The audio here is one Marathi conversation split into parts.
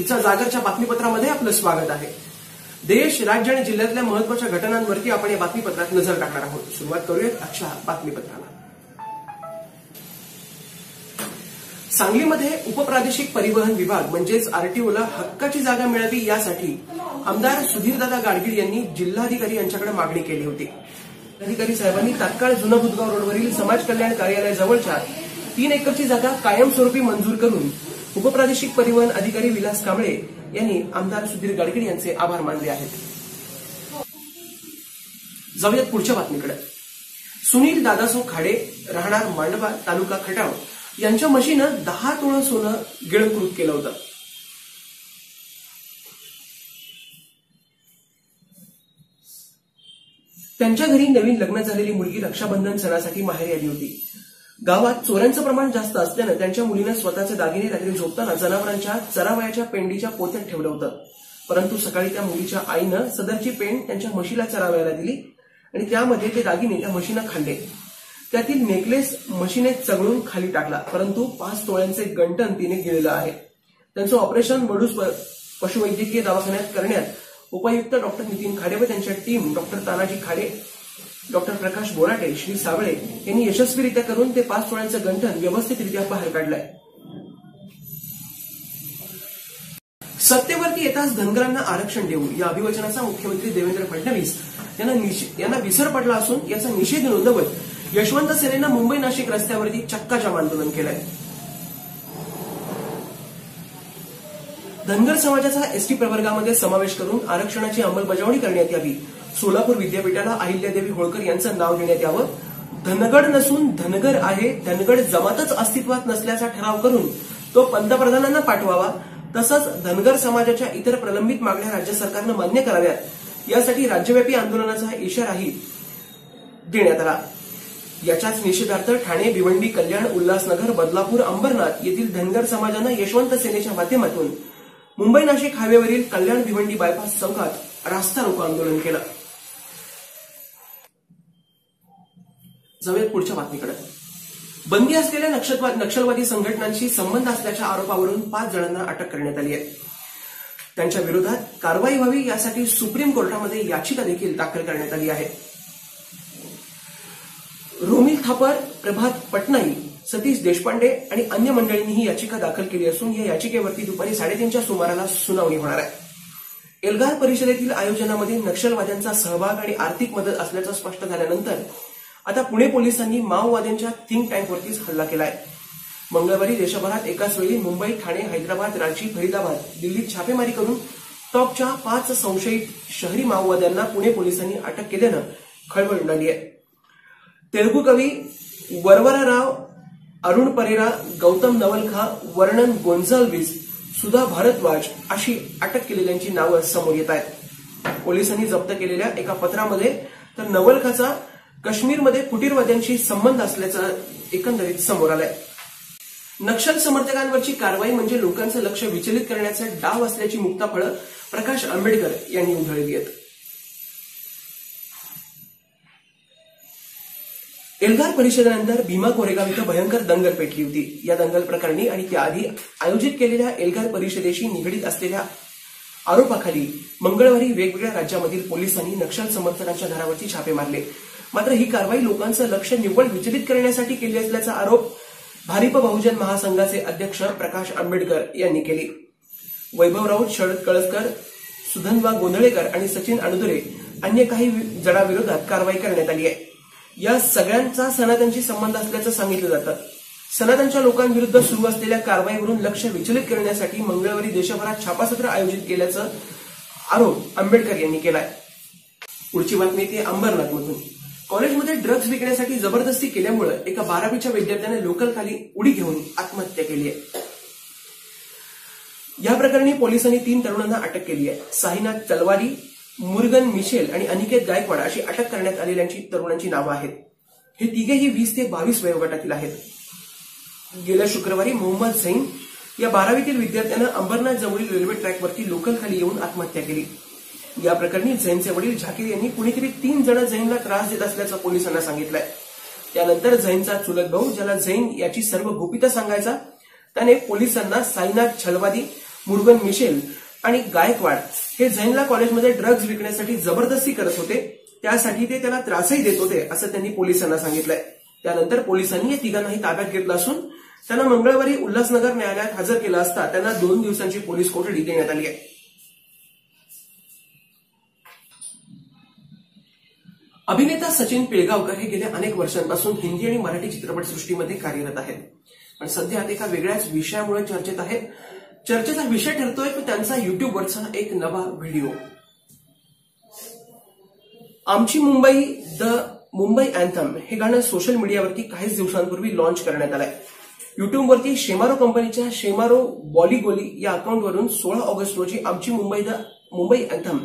तिचा जागरच्या बातमीपत्रामध्ये आपलं स्वागत आहे. देश राज्य आणि जिल्ह्यातल्या महत्त्वाच्या घटनांवरती आपण या बातमीपत्रात नजर टाकणार आहोत. सुरुवात करूयात अक्षा बातमीपत्राला. सांगलीमध्ये उपप्रादेशिक परिवहन विभाग म्हणजेच आरटीओला हक्काची जागा मिळावी यासाठी आमदार सुधीरदादा गाडगीळ यांनी जिल्हाधिकारी यांच्याकडे मागणी केली होती. जिल्हाधिकारी साहेबांनी तात्काळ जुना बुधगाव रोडवरील समाज कल्याण कार्यालयाजवळच्या तीन एकरची जागा कायमस्वरूपी मंजूर करून उपप्रादेशिक परिवहन अधिकारी विलास कांबळे यांनी आमदार सुधीर गडकरी यांचे आभार मानले आहेत. जाऊयात पुढच्या बातमीकडे. सुनील दादासो खाडे राहणार मांडवा तालुका खटाव यांच्या म्हशीनं दहा तोळं सोनं गिळंकृत केलं होतं. त्यांच्या घरी नवीन लग्न झालेली मुलगी रक्षाबंधन सणासाठी माहेरी आली होती. गावात चोऱ्यांचं प्रमाण जास्त असल्यानं त्यांच्या मुलीनं स्वतःचे दागिने रात्री झोपताना जनावरांच्या चरावयाच्या पेंडीच्या पोत्यात ठेवलं होतं. परंतु सकाळी त्या मुलीच्या आईनं सदरची पेंड त्यांच्या म्हशीला चरावयाला दिली आणि त्यामध्ये ते दागिने त्या म्हशीनं खाल्ले. त्यातील नेकलेस म्हशीने चगळून खाली टाकला परंतु पाच तोळ्यांचे गंटन तिने गिळलं आहे. त्यांचं ऑपरेशन वडूस पशुवैद्यकीय दवाखान्यात करण्यात उपायुक्त डॉक्टर नितीन खाडे व त्यांच्या team doctor Tanaji Khade doctor Prakash Borate Shri Savale यांनी यशस्वीरित्या करून ते पाच तोळ्यांचं गंठन व्यवस्थितरित्या बाहेर काढलंय सत्तेवरती येताच धनगरांना आरक्षण देऊ या अभिवचनाचा मुख्यमंत्री देवेंद्र फडणवीस यांना यांना विसर पडला असून याचा निषेध नोंदवत यशवंत सेनेनं मुंबई नाशिक रस्त्यावरती चक्काजाम आंदोलन केलंय. धनगर समाजाचा एसटी प्रवर्गामध्ये समावेश करून आरक्षणाची अंमलबजावणी करण्यात यावी. सोलापूर विद्यापीठाला अहिल्यादेवी होळकर यांचं नाव देण्यात यावं. धनगड नसून धनगर आहे. धनगड जमातच अस्तित्वात नसल्याचा ठराव करून तो पंतप्रधानांना पाठवावा. तसंच धनगर समाजाच्या इतर प्रलंबित मागण्या राज्य सरकारनं मान्य कराव्यात. यासाठी राज्यव्यापी आंदोलनाचा इशाराही देण्यात आला. याच्याच निषेधार्थ ठाणे भिवंडी कल्याण उल्हासनगर बदलापूर अंबरनाथ येथील धनगर समाजानं यशवंत सेनेच्या माध्यमातून मुंबई नाशिक हायवेवरील कल्याण भिवंडी बायपास चौकात रास्ता रोको आंदोलन केलं. जाऊयात पुढच्या बातमीकडे. बंदी असलेल्या नक्षलवादी संघटनांशी संबंध असल्याच्या आरोपावरून पाच जणांना अटक करण्यात आली आहे. त्यांच्या विरोधात कारवाई व्हावी यासाठी सुप्रीम कोर्टामध्ये याचिका देखील दाखल करण्यात आली आहे. रोमिल थापर प्रभात पटनाई सतीश देशपांडे आणि अन्य मंडळींनी ही याचिका दाखल केली असून या याचिकेवरती दुपारी साडेतीनच्या सुमाराला सुनावणी होणार आहे. एल्गार परिषदेतील आयोजनामध्ये नक्षलवाद्यांचा सहभाग आणि आर्थिक मदत असल्याचं स्पष्ट झाल्यानंतर आता पुणे पोलिसांनी माओवाद्यांच्या थिंक टँकवरतीच हल्ला केलाय. मंगळवारी देशभरात एकाच वेळी मुंबई ठाणे हैदराबाद रांची फरीदाबाद दिल्लीत छापेमारी करून टॉपच्या पाच संशयित शहरी माओवाद्यांना पुणे पोलिसांनी अटक केल्यानं खळबळ उडाली आहे. तेलुगू कवी वरवराराव अरुण परेरा गौतम नवलखा वर्णन गोंझाल्विस सुधा भारद्वाज अशी अटक केलेल्यांची नावं समोर येत आहेत. पोलिसांनी जप्त केलेल्या एका पत्रामध्ये तर नवलखाचा काश्मीरमध्ये फुटीरवाद्यांशी संबंध असल्याचं एकंदरीत समोर आलंय. नक्षल समर्थकांवरची कारवाई म्हणजे लोकांचं लक्ष विचलित करण्याचा डाव असल्याची मुक्ताफळं प्रकाश आंबेडकर यांनी उधळली आहेत. एल्गार परिषदेनंतर भीमा कोरेगाव इथं भयंकर दंगल पेटली होती. या दंगल प्रकरणी आणि त्याआधी आयोजित केलेल्या एल्गार परिषदेशी निगडीत असलेल्या आरोपाखाली मंगळवारी वेगवेगळ्या राज्यामधील पोलिसांनी नक्षल समर्थकांच्या घरावरती छापे मारले. मात्र ही कारवाई लोकांचं लक्ष निव्वळ विचलित करण्यासाठी केली असल्याचा आरोप भारिप बहुजन महासंघाचे अध्यक्ष प्रकाश आंबेडकर यांनी केली. वैभव राऊत शरद कळसकर सुधनवा गोंधळेकर आणि सचिन अणदुरे अन्य काही जणांविरोधात कारवाई करण्यात आली आहे. या सगळ्यांचा सनातनशी संबंध असल्याचं सांगितलं जातं. सनातनच्या लोकांविरुद्ध सुरू असलेल्या कारवाईवरून लक्ष विचलित करण्यासाठी मंगळवारी देशभरात छापासत्र आयोजित केल्याचं आरोप आंबेडकर यांनी केलाय. पुढची बातमी ती अंबरनाथ मधून कॉलेजमध्ये ड्रग्ज विकण्यासाठी जबरदस्ती केल्यामुळे एका बारावीच्या विद्यार्थ्याने लोकल खाली उडी घेऊन आत्महत्या केली आहे. या प्रकरणी पोलिसांनी तीन तरुणांना अटक केली आहे. साईनाथ तलवारी मुरगन मिशेल आणि अनिकेत गायकवाड अशी अटक करण्यात आलेल्यांची तरुणांची नावं आहेत. हे तिघेही वीस ते बावीस वयोगटातील आहेत. गेल्या शुक्रवारी मोहम्मद झैन या बारावीतील विद्यार्थ्यानं अंबरनाथ जवळील रेल्वे ट्रॅकवरती लोकल खाली येऊन आत्महत्या केली. या प्रकरणी झैनचे वडील झाकीर यांनी कुणीतरी तीन जण झैनला त्रास देत असल्याचं पोलिसांना सांगितलंय. त्यानंतर झैनचा चुलत भाऊ ज्याला झैन याची सर्व गुपितं सांगायचा त्याने पोलिसांना साईनाथ छलवादी मुरुगन मिशेल आणि गायकवाड हे झैनला कॉलेजमध्ये ड्रग्ज विकण्यासाठी जबरदस्ती करत होते. त्यासाठी ते त्याला त्रासही देत होते असं त्यांनी पोलिसांना सांगितलंय. त्यानंतर पोलिसांनी या तिघांनाही ताब्यात घेतलं असून त्यांना मंगळवारी उल्हासनगर न्यायालयात हजर केलं असता त्यांना दोन दिवसांची पोलीस कोठडी देण्यात आली आहे. अभिनेता सचिन पिळगावकर हे गेल्या अनेक वर्षांपासून हिंदी आणि मराठी चित्रपटसृष्टीमध्ये कार्यरत आहेत. पण सध्या ते एका वेगळ्याच विषयामुळे चर्चेत आहेत. चर्चेचा विषय ठरतोय तो त्यांचा युट्यूबवरचा एक नवा व्हिडिओ. आमची मुंबई द मुंबई अँथम हे गाणं सोशल मीडियावरती काहीच दिवसांपूर्वी लॉन्च करण्यात आलंय. युट्यूबवरती शेमारो कंपनीच्या शेमारो बॉलीगोली या अकाउंटवरून सोळा ऑगस्ट रोजी आमची मुंबई द मुंबई अँथम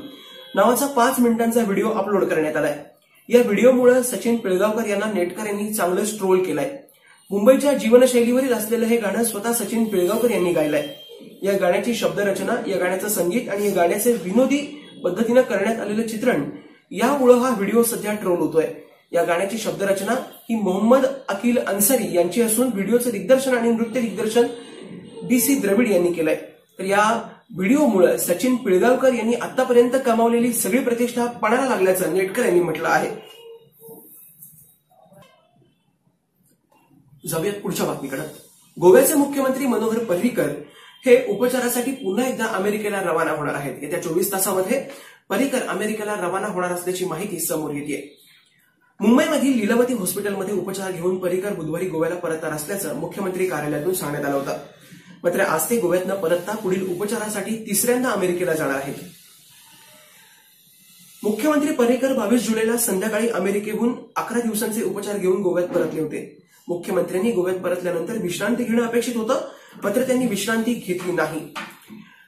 नावाचा पाच मिनिटांचा व्हिडिओ अपलोड करण्यात आलाय. या व्हिडिओमुळे सचिन पिळगावकर यांना नेटकर यांनी चांगलं स्ट्रोल केलाय. मुंबईच्या जीवनशैलीवरील असलेलं हे गाणं स्वतः सचिन पिळगावकर यांनी गायलंय. या गाण्याची शब्दरचना या गाण्याचं संगीत आणि या गाण्याचे विनोदी पद्धतीनं करण्यात आलेलं चित्रण यामुळं हा व्हिडिओ सध्या ट्रोल होतोय. या गाण्याची शब्दरचना ही मोहम्मद अकिल अन्सारी यांची असून व्हिडिओचं दिग्दर्शन आणि नृत्य दिग्दर्शन बी सी द्रविड यांनी केलंय. तर या व्हिडिओमुळे सचिन पिळगावकर यांनी आतापर्यंत कमावलेली सगळी प्रतिष्ठा पणाला लागल्याचं नेटकर यांनी म्हटलं आहे. जाऊयात पुढच्या बातमीकडे. गोव्याचे मुख्यमंत्री मनोहर पर्रीकर हे उपचारासाठी पुन्हा एकदा अमेरिकेला रवाना होणार आहेत. येत्या चोवीस तासामध्ये पर्रीकर अमेरिकेला रवाना होणार असल्याची माहिती समोर येते मुंबईमधील लीलावती हॉस्पिटलमध्ये उपचार घेऊन पर्रीकर बुधवारी गोव्याला परतणार असल्याचं मुख्यमंत्री कार्यालयातून सांगण्यात आलं होतं. मात्र आज ते गोव्यातनं परतता पुढील उपचारासाठी तिसऱ्यांदा अमेरिकेला जाणार आहेत मुख्यमंत्री पर्रिकर बावीस जुलैला संध्याकाळी अमेरिकेहून अकरा दिवसांचे उपचार घेऊन गोव्यात परतले होते. मुख्यमंत्र्यांनी गोव्यात परतल्यानंतर विश्रांती घेणं अपेक्षित होतं मात्र त्यांनी विश्रांती घेतली नाही.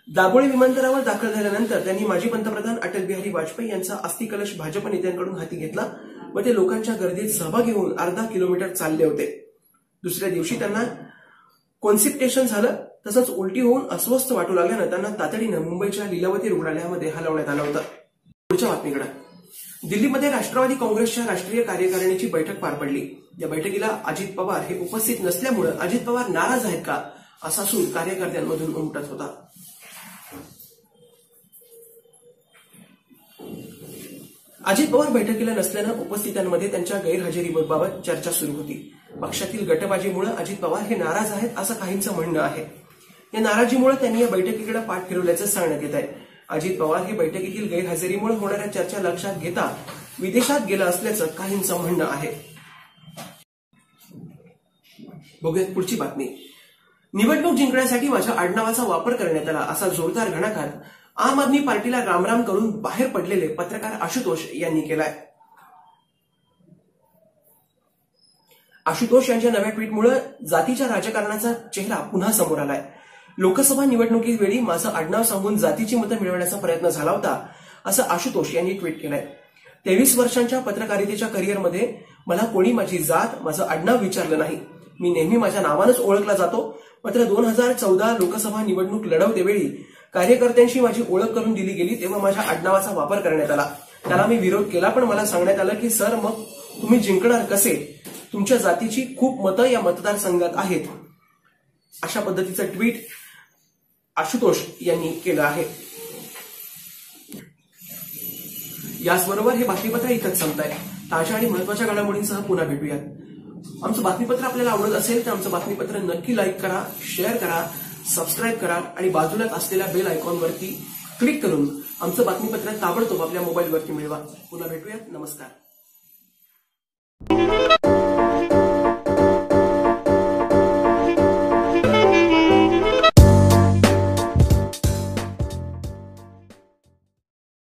दाबोळी विमानतळावर दाखल झाल्यानंतर त्यांनी माजी पंतप्रधान अटल बिहारी वाजपेयी यांचा अस्थिकलश भाजप नेत्यांकडून हाती घेतला व ते लोकांच्या गर्दीत सहभागी होऊन अर्धा किलोमीटर चालले होते. दुसऱ्या दिवशी त्यांना कॉन्सिप्टेशन झालं. तसंच उलटी होऊन अस्वस्थ वाटू लागल्यानं त्यांना तातडीनं मुंबईच्या लीलावती रुग्णालयामध्ये हलवण्यात आलं होतं. पुढच्या बातमीकडे. दिल्लीमध्ये राष्ट्रवादी काँग्रेसच्या राष्ट्रीय कार्यकारिणीची बैठक पार पडली. या बैठकीला अजित पवार हे उपस्थित नसल्यामुळे अजित पवार नाराज आहेत का असा सूर कार्यकर्त्यांमधून उमटत होता. अजित पवार बैठकीला नसल्यानं उपस्थितांमध्ये त्यांच्या गैरहजेरीबाबत चर्चा सुरू होती. पक्षातील गटबाजीमुळे अजित पवार हे नाराज आहेत असं काहींचं म्हणणं आहे. या नाराजीमुळे त्यांनी या बैठकीकडे पाठ फिरवल्याचं सांगण्यात येत आहे. अजित पवार हे बैठकीतील गैरहजेरीमुळे होणाऱ्या चर्चा लक्षात घेता विदेशात गेला असल्याचं काहींचं म्हणणं आहे. बघूयात पुढची बातमी. निवडणूक जिंकण्यासाठी माझ्या आडनावाचा वापर करण्यात आला असा जोरदार घणाकार आम आदमी पार्टीला रामराम करून बाहेर पडलेले पत्रकार आशुतोष यांनी केलाय. आशुतोष यांच्या नव्या ट्विटमुळे जातीच्या राजकारणाचा चेहरा पुन्हा समोर आलाय. लोकसभा निवडणुकीवेळी माझं आडनाव सांगून जातीची मतं मिळवण्याचा प्रयत्न झाला होता असं आशुतोष यांनी ट्विट केलंय. तेवीस वर्षांच्या पत्रकारितेच्या करिअरमध्ये मला कोणी माझी जात माझं आडनाव विचारलं नाही. मी नेहमी माझ्या नावानंच ओळखला जातो. मात्र दोन हजार चौदा लोकसभा निवडणूक लढवतेवेळी कार्यकर्त्यांशी माझी ओळख करून दिली गेली तेव्हा माझ्या आडनावाचा वापर करण्यात आला. त्याला मी विरोध केला पण मला सांगण्यात आलं की सर मग तुम्ही जिंकणार कसे? तुमच्या जातीची खूप मतं या मतदारसंघात आहेत. अशा पद्धतीचं ट्विट आशुतोष यांनी केलं आहे. याचबरोबर हे बातमीपत्र इथंच संपत आहे ताज्या आणि महत्त्वाच्या घडामोडींसह पुन्हा भेटूयात. आमचं बातमीपत्र आपल्याला आवडत असेल तर आमचं बातमीपत्र नक्की लाईक करा शेअर करा सबस्क्राईब करा आणि बाजूलाच असलेल्या बेल आयकॉनवरती क्लिक करून आमचं बातमीपत्र ताबडतोब आपल्या मोबाईलवरती मिळवा. पुन्हा भेटूयात. नमस्कार.